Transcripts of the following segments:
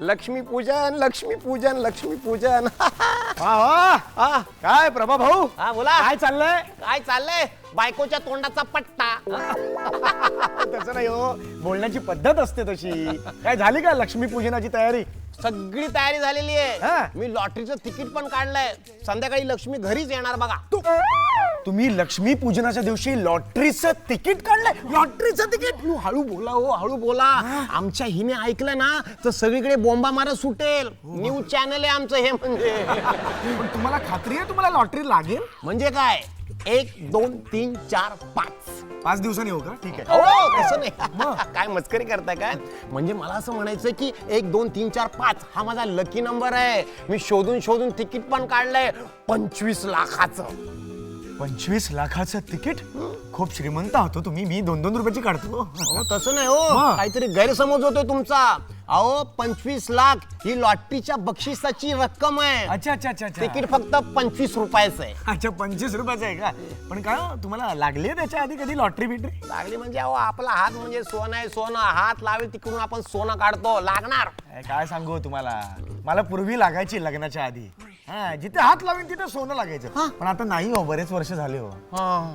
लक्ष्मी पूजन लक्ष्मी पूजन लक्ष्मी पूजन. वा वा हा. काय प्रभा भाऊ? हा, बोला. काय चाललंय? काय चाललंय? बायकोच्या तोंडाचा पट्टा. तसं नाही हो. बोलण्याची पद्धत असते तशी. काय झाली का लक्ष्मी पूजनाची तयारी? सगळी तयारी झालेली हा. आहे मी लॉटरीचं तिकीट पण काढलंय. संध्याकाळी लक्ष्मी घरीच येणार बघा. तू तुम्ही लक्ष्मी पूजनाच्या दिवशी लॉटरीचं तिकीट काढलंय. लॉटरीचं तिकीट. तू हळू बोला हो हळू बोला. आमच्या हिने ऐकलं ना तर सगळीकडे बोंबा मारत सुटेल. न्यूज चॅनल आहे आमचं हे म्हणजे. पण तुम्हाला खात्री आहे तुम्हाला लॉटरी लागेल? म्हणजे काय? एक दोन तीन चार पाच. पाच दिवसांनी हो का? ठीक आहे. हो तसं नाही. काय मस्करी करताय काय? म्हणजे मला असं म्हणायचं की एक दोन तीन चार पाच हा माझा लकी नंबर आहे. मी शोधून शोधून तिकीट पण काढलंय. पंचवीस लाखाचं. पंचवीस लाखाचं तिकीट? खूप श्रीमंत होतो तुम्ही. मी दोन दोन रुपयाची काढतो. हो तसं नाही हो? काहीतरी गैरसमज होतोय तुमचा. अहो पंचवीस लाख ही लॉटरीच्या बक्षिसाची रक्कम आहे. अच्छा अच्छा अच्छा अच्छा. तिकीट फक्त पंचवीस रुपयाचं आहे. अच्छा पंचवीस रुपयाचं आहे का? पण काय हो, तुम्हाला लागली आहे त्याच्या आधी कधी लॉटरी बिटरी? लागली म्हणजे अहो आपला हात म्हणजे सोनं आहे सोनं. हात लावेल तिकडून आपण सोनं काढतो. लागणार. काय- काय सांगू तुम्हाला? मला पूर्वी लागायची लग्नाच्या आधी. हा जिथे हात लावेन तिथे सोनं लागायचं. पण आता नाही हो बरेच वर्ष झाले हो.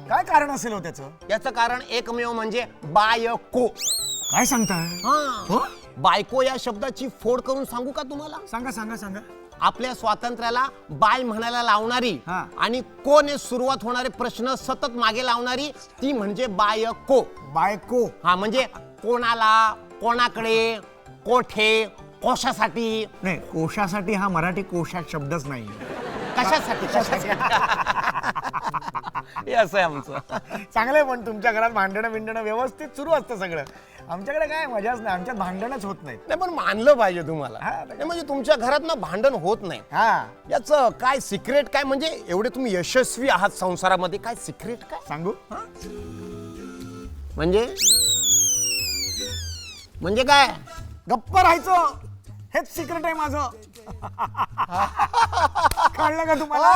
काय कारण असेल हो त्याचं? याचं कारण एकमेव म्हणजे बायको. काय सांगताय हो. बायको या शब्दाची फोड करून सांगू का तुम्हाला? सांगा सांगा सांगा. आपल्या स्वातंत्र्याला बाय म्हणायला लावणारी हा. आणि कोण सुरुवात होणारे प्रश्न सतत मागे लावणारी ती म्हणजे बायको. बायको. हा म्हणजे कोणाला कोणाकडे कोठे कोशासाठी? नाही कोशासाठी हा मराठी कोशात शब्दच नाही. कशासाठी? कशासाठी? हे असं आहे आमचं. चांगलंय पण तुमच्या घरात भांडणं बिंडणं व्यवस्थित सुरू असतं सगळं. आमच्याकडे काय मजाच नाही आमच्यात भांडणच होत नाहीत. नाही पण मानलं पाहिजे तुम्हाला. हा, नाही म्हणजे तुमच्या घरात ना भांडण होत नाही. हा. याचं काय सिक्रेट काय? म्हणजे एवढे तुम्ही यशस्वी आहात संसारामध्ये काय सिक्रेट काय? सांगू? म्हणजे? म्हणजे काय? गप्प राहायचं. हेच सिक्रेट आहे माझं. कळलं का तुम्हाला?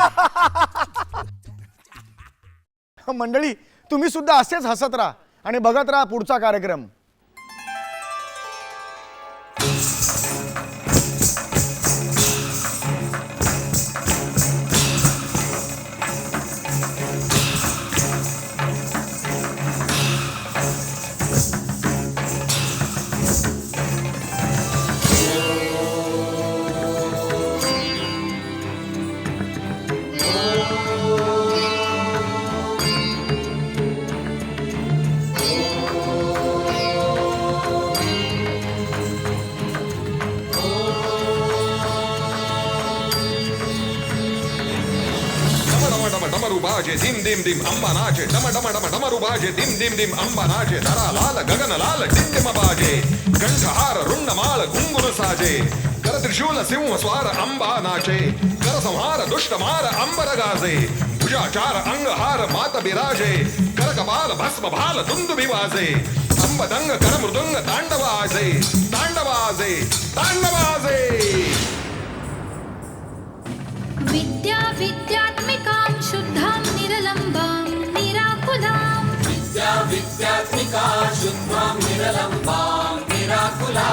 मंडळी तुम्ही सुद्धा असेच हसत राहा आणि बघत राहा पुढचा कार्यक्रम. बाजे दिम दिम नाचे डम डम डम डमरू बाजे दिम दिम दिम धरा लाल गगन लाल टिंटिम बाजे कंठहार रुंड घुंगुर साजे कर त्रिशूल सिंह स्वार अंबा नाचे कर संहार दुष्ट मार अंबर गाजे भुजाचार अंगहार मात बिराजे कर कपाल भस्म भाल दुंदु विवाजे अंब कर मृदुंग तांडवाजे तांडवाजे तांडवाजे विद्या विद्यात्मिकां शुद्धां निरलम्बां निराकुलां। विद्या विद्यात्मिका शुद्धां निरलम्बां निराकुला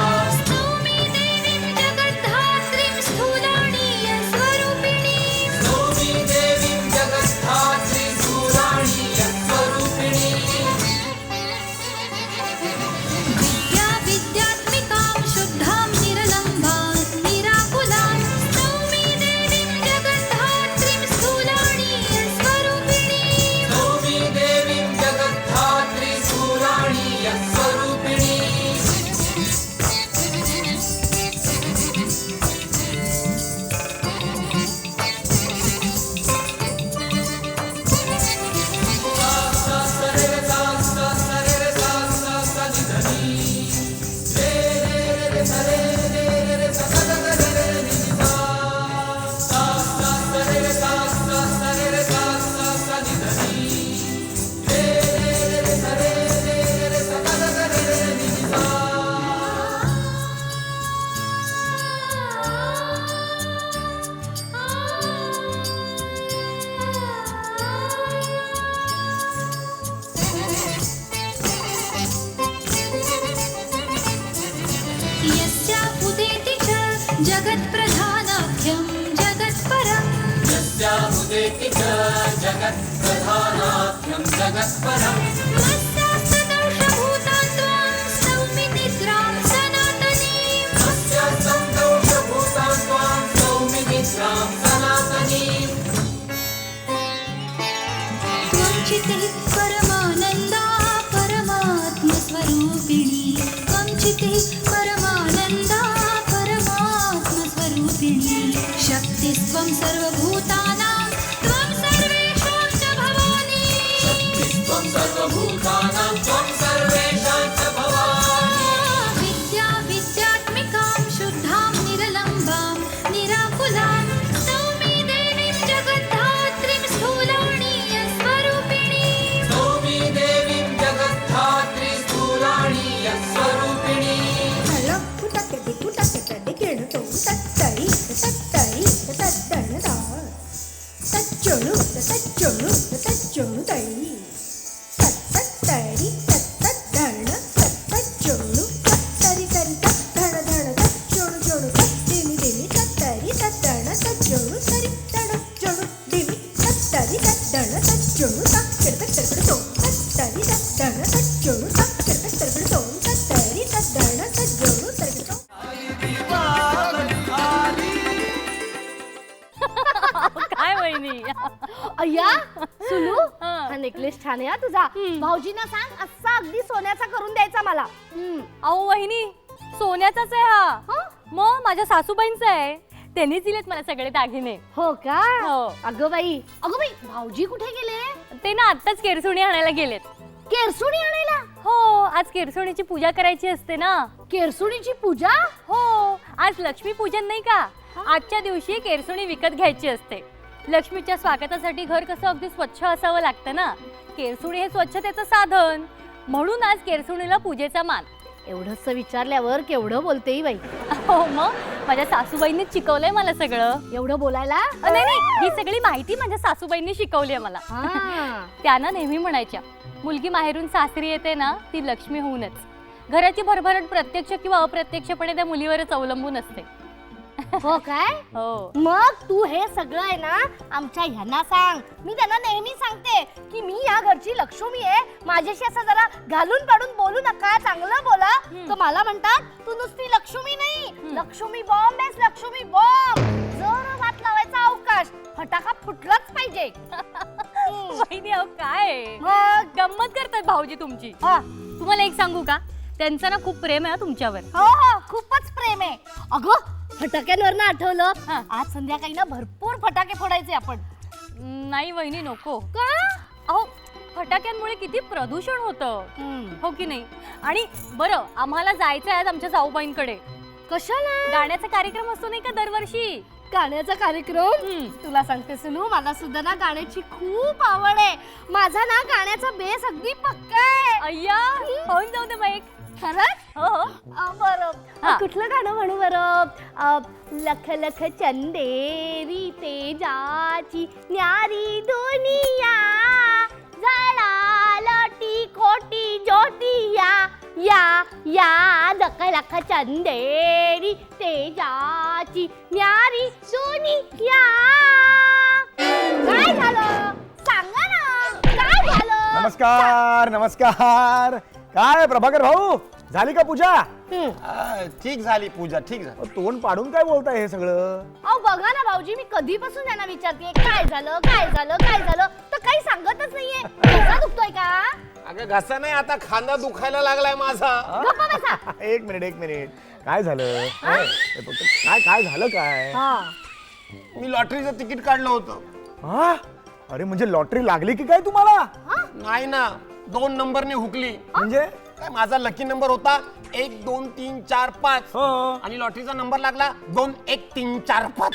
जगत्प्रधानाख्यं जगत्परम् विद्या त्यांनीच दिलेत मला सगळे दागिने. हो का? हो. अगं बाई अगं बाई भाऊजी कुठे गेले? ते ना आत्ताच केरसुणी आणायला गेलेत. केरसुणी आणायला? हो आज केरसुणीची पूजा करायची असते ना. केरसुणीची पूजा? हो आज लक्ष्मी पूजन नाही का? आजच्या दिवशी केरसुणी विकत घ्यायची असते. लक्ष्मीच्या स्वागतासाठी घर कसं अगदी स्वच्छ असावं लागतं ना? केरसुणी हे स्वच्छतेचं साधन. म्हणून आज केरसुणीला पूजेचा मान. एवढंच विचारल्यावर केवढं बोलते ही बाई? हो मग? माझ्या सासूबाईंनी शिकवलंय मला सगळं. एवढं बोलायला? अ, नाही नाही ही सगळी माहिती माझ्या सासूबाईंनी शिकवली आहे मला. हा. त्यांना नेहमी म्हणायच्या मुलगी माहेरून सासरी येते ना ती लक्ष्मी होऊनच. घराची भरभराट प्रत्यक्ष किंवा अप्रत्यक्षपणे त्या मुलीवरच अवलंबून असते. हो काय? हो. मग तू हे सगळं आहे ना आमच्या ह्यांना सांग. मी त्यांना नेहमी सांगते की मी या घरची लक्ष्मी आहे. माझ्याशी असं जरा घालून पाडून बोलू नका चांगलं बोला. तर मला म्हणतात तू नुसती लक्ष्मी नाही. लक्ष्मी बॉम्ब आहेस लक्ष्मी बॉम्ब जर वाट लावायचा अवकाश. फटाका फुटलाच पाहिजे. वहिनी अहो काय? मग? गंमत करतात भाऊजी तुमची. हा. तुम्हाला एक सांगू का? त्यांचं ना खूप प्रेम आहे हा तुमच्यावर. हो हो खूपच प्रेम आहे. अगं फटाक्यांवर ना आठवलं? हा. आज संध्याकाळी ना भरपूर फटाके फोडायचे आपण. नाही वहिनी नको. का? अहो फटाक्यांमुळे किती प्रदूषण होतं. हो की नाही? आणि बरं आम्हाला जायचं आहे आज आमच्या जाऊबाईंकडे. कशाला? गाण्याचा कार्यक्रम असतो नाही का दरवर्षी? गाण्याचा कार्यक्रम. तुला सांगते सुनू मला सुद्धा ना गाण्याची खूप आवड आहे. माझा ना गाण्याचा बेस अगदी पक्का आहे. अय्या होऊन जाऊ दे बाईक खरंच? हो हो. अ, बरं हा. अ, कुठलं गाणं म्हणू बरं? अ, लख लख चंदेरी तेजाची न्यारी दुनिया जळा लटी कोटी ज्योतिया या या. लख लख चंदेरी तेजाची न्यारी दुनिया. काय झालं? सांगा ना. काय झालं? नमस्कार नमस्कार. काय प्रभाकर भाऊ? झाली का पूजा. आ, ठीक झाली पूजा ठीक झाली. तोंड पाडून काय बोलताय हे सगळं? अहो बघा ना भाऊजी मी कधीपासून त्यांना विचारते काय झालं काय झालं काय झालं? तर काही सांगतच नाहीये. घसा दुखतोय का? अगं घसा नाही आता खांदा दुखायला लागलाय माझा. गप्पा बसा. एक मिनिट एक मिनिट. काय झालं? हे, काय काय झालं काय? मी लॉटरीचं तिकीट काढलं होतं. हा? अरे म्हणजे लॉटरी लागली की काय तुम्हाला? नाही ना. दोन नंबरने हुकली. म्हणजे? काय माझा लकी नंबर होता एक दोन तीन चार पाच. हो आणि लॉटरीचा नंबर लागला दोन एक तीन चार पाच.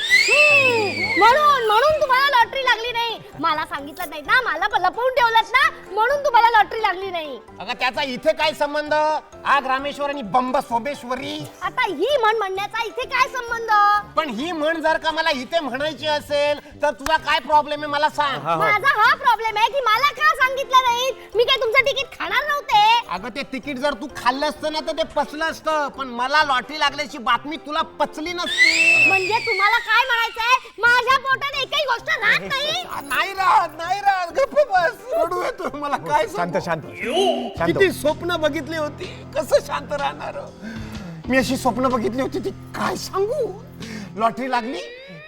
म्हणून म्हणून तुम्हाला लॉटरी लागली नाही. मला सांगितलं नाही ना मला लपवून ठेवलं ना म्हणून तुम्हाला लॉटरी लागली नाही. अगं त्याचा इथे काय संबंध? आग रामेश्वर आणि बंब सोमेश्वरी आता ही म्हण म्हणण्याचा इथे काय संबंध? पण ही म्हण जर का मला इथे म्हणायची असेल तर तुझा काय प्रॉब्लेम आहे मला सांग. हा, हो. माझा हा प्रॉब्लेम आहे की मला का सांगितलं नाही? मी काय तुमचं तिकीट खाणार नव्हते? अगं ते तिकीट जर तू खाल्लं असतं ना तर ते पचलं असतं. पण मला लॉटरी लागल्याची बातमी तुला पचली नसती. म्हणजे तुम्हाला काय म्हणायचंय? माझ्या पोटात एकही गोष्ट राहत नाही. नाही राहत नाही राहत. गप्प बस. रडू येतो मला. काय शांत सांगू? शांत. शांत किती स्वप्न बघितली होती. कसं शांत राहणार? मी अशी स्वप्न बघितली होती ती काय सांगू? लॉटरी लागली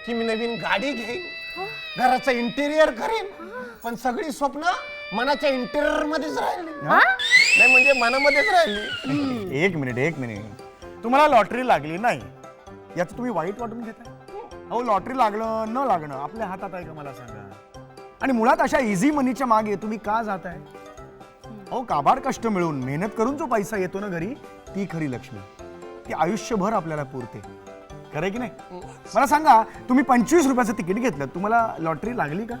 की मी नवीन गाडी घेईन. घराचं इंटेरियर करेन. पण सगळी स्वप्न मनाच्या इंटेरियर मध्येच राहिली. नाही म्हणजे मनामध्येच राहिली. एक मिनिट एक मिनिट. तुम्हाला लॉटरी लागली नाही याचं तुम्ही वाईट वाटून घेताय? अहो लॉटरी लागलं न लागणं आपल्या हातात आहे का मला सांगा? आणि मुळात अशा इझी मनीच्या मागे तुम्ही का जाताय? अहो काबाड कष्ट मिळून मेहनत करून जो पैसा येतो ना घरी ती खरी लक्ष्मी. ती आयुष्यभर आपल्याला पुरते. खरंय की नाही? मला सांगा तुम्ही पंचवीस रुपयाचं तिकीट घेतलं तुम्हाला लॉटरी लागली का?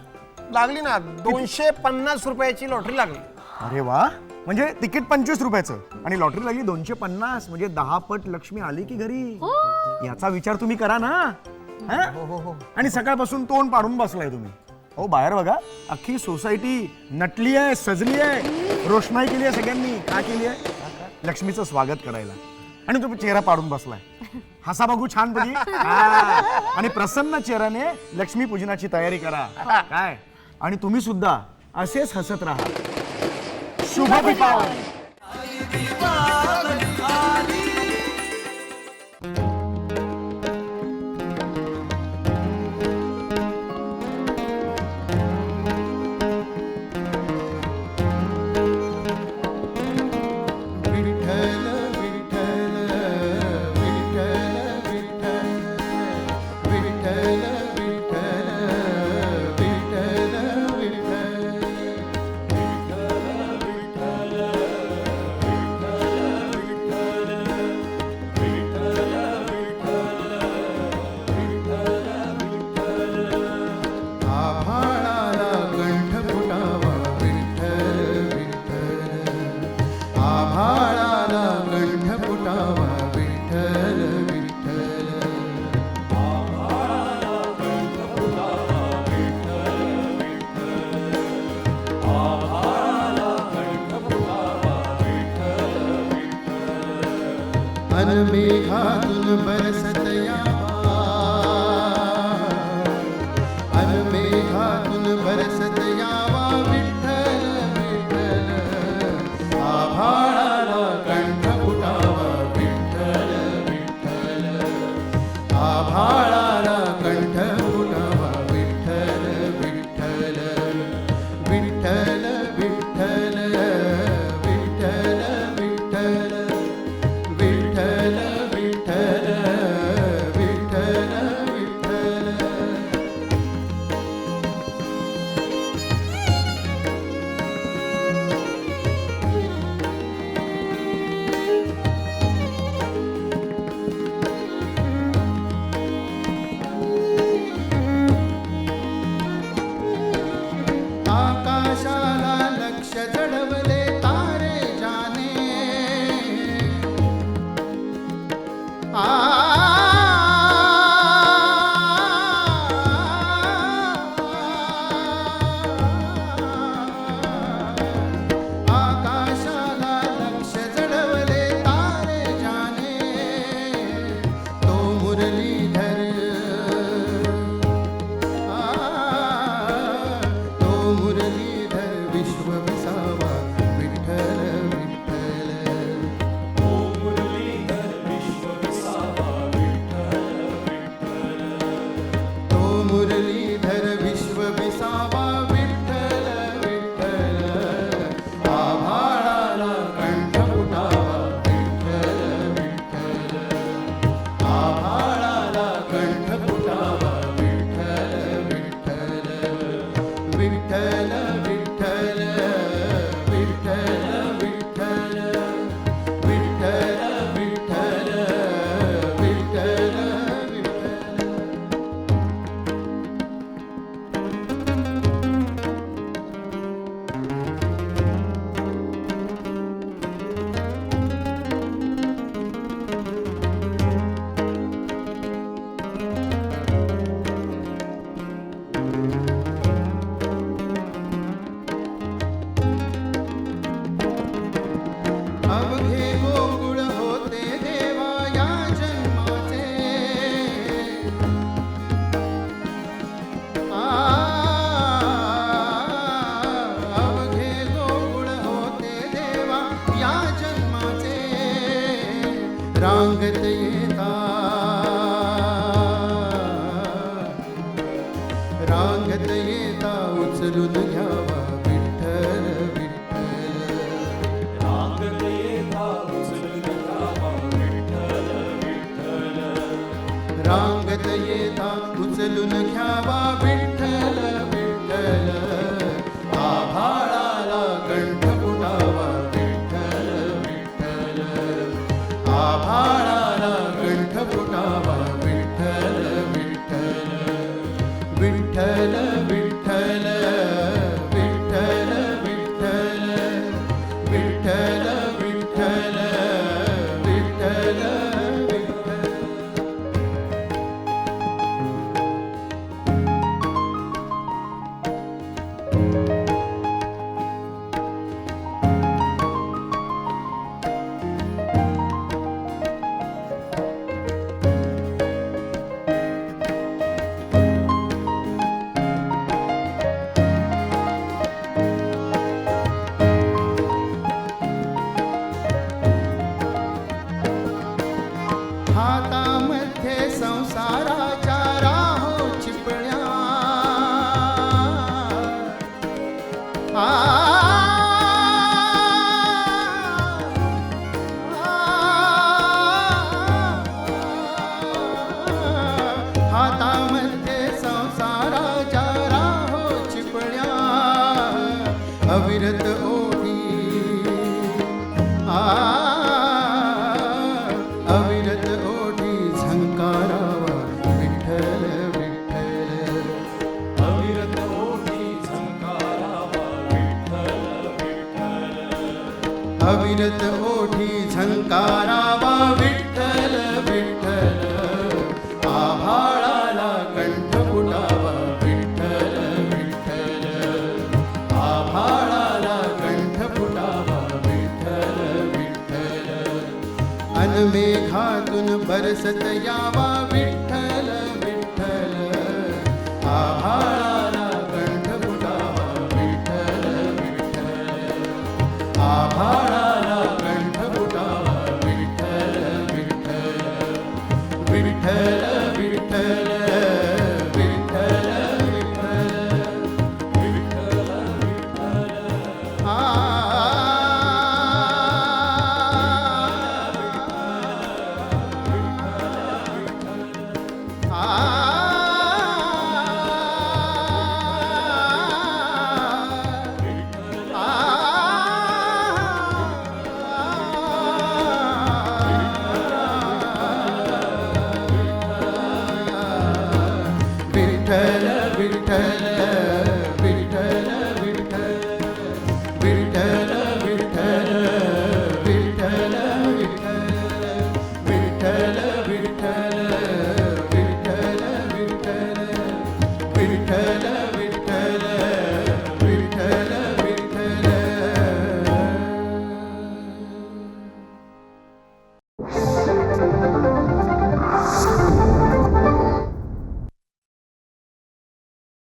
लागली ना. दोनशे पन्नास रुपयाची लॉटरी लागली. अरे वा. म्हणजे तिकीट पंचवीस रुपयाचं. आणि लॉटरी लागली दोनशे पन्नास. म्हणजे दहा पट लक्ष्मी आली की घरी? याचा विचार तुम्ही करा ना. हा? आणि सकाळपासून तोंड पाडून बसलाय तुम्ही. हो बाहेर बघा. अख्खी सोसायटी नटली आहे सजली आहे. रोषणाई केली आहे सगळ्यांनी. का केली आहे? लक्ष्मीचं स्वागत करायला. आणि तुम्ही चेहरा पाडून बसलाय. हसा बघू छान आणि प्रसन्न चेहऱ्याने लक्ष्मी पूजनाची तयारी करा. काय? आणि तुम्ही सुद्धा असेच हसत राहा. শুভ দীপাবলি मेघातुल बरस रंगत ये ता उचलून भैरत ओठी झंकारावा विठ्ठल विठ्ठल आभाळाला कंठ बुडावा विठ्ठल विठ्ठल आभाळाला कंठ बुडावा विठ्ठल विठ्ठल अनमेघातून बरसत यावा विठ्ठल विठ्ठल आभाळा Ah.